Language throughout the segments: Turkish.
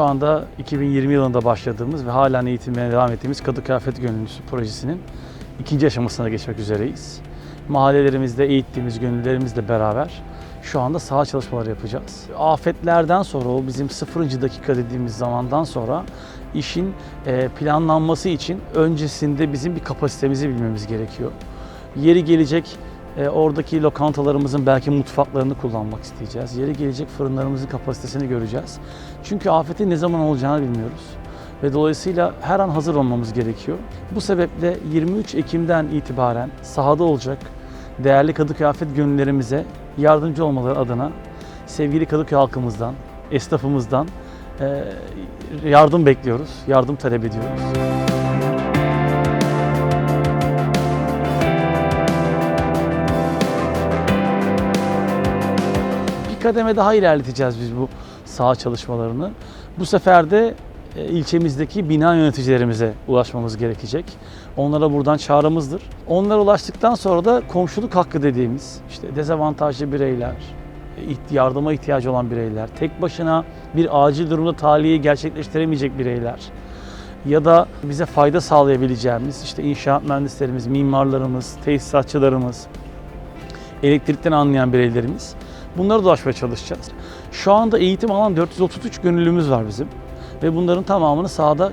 Şu anda 2020 yılında başladığımız ve halen eğitimine devam ettiğimiz Kadı Kıyafet Gönüllüsü projesinin ikinci aşamasına geçmek üzereyiz. Mahallelerimizde eğittiğimiz gönüllülerimizle beraber şu anda saha çalışmaları yapacağız. Afetlerden sonra o bizim sıfırıncı dakika dediğimiz zamandan sonra işin e, planlanması için öncesinde bizim bir kapasitemizi bilmemiz gerekiyor. Yeri gelecek e, oradaki lokantalarımızın belki mutfaklarını kullanmak isteyeceğiz. Yeri gelecek fırınlarımızın kapasitesini göreceğiz. Çünkü afetin ne zaman olacağını bilmiyoruz. Ve dolayısıyla her an hazır olmamız gerekiyor. Bu sebeple 23 Ekim'den itibaren sahada olacak değerli Kadıköy Afet gönüllerimize yardımcı olmaları adına sevgili Kadıköy halkımızdan, esnafımızdan e, yardım bekliyoruz, yardım talep ediyoruz. Bir kademe daha ilerleteceğiz biz bu saha çalışmalarını. Bu sefer de e, ilçemizdeki bina yöneticilerimize ulaşmamız gerekecek. Onlara buradan çağrımızdır. Onlara ulaştıktan sonra da komşuluk hakkı dediğimiz işte dezavantajlı bireyler, e, yardıma ihtiyacı olan bireyler, tek başına bir acil durumda tahliyeyi gerçekleştiremeyecek bireyler ya da bize fayda sağlayabileceğimiz işte inşaat mühendislerimiz, mimarlarımız, tesisatçılarımız, elektrikten anlayan bireylerimiz. Bunlara da ulaşmaya çalışacağız. Şu anda eğitim alan 433 gönüllümüz var bizim. Ve bunların tamamını sahada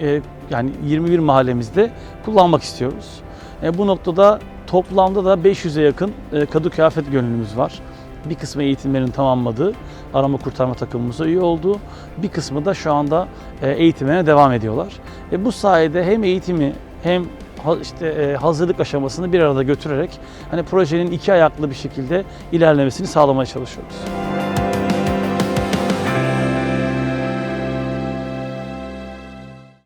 e, yani 21 mahallemizde kullanmak istiyoruz. E, bu noktada toplamda da 500'e yakın e, kadı kıyafet gönüllümüz var. Bir kısmı eğitimlerini tamamladı. Arama kurtarma takımımıza üye oldu. Bir kısmı da şu anda e, eğitimine devam ediyorlar. E, bu sayede hem eğitimi hem işte e, hazırlık aşamasını bir arada götürerek hani projenin iki ayaklı bir şekilde ilerlemesini sağlamaya çalışıyoruz.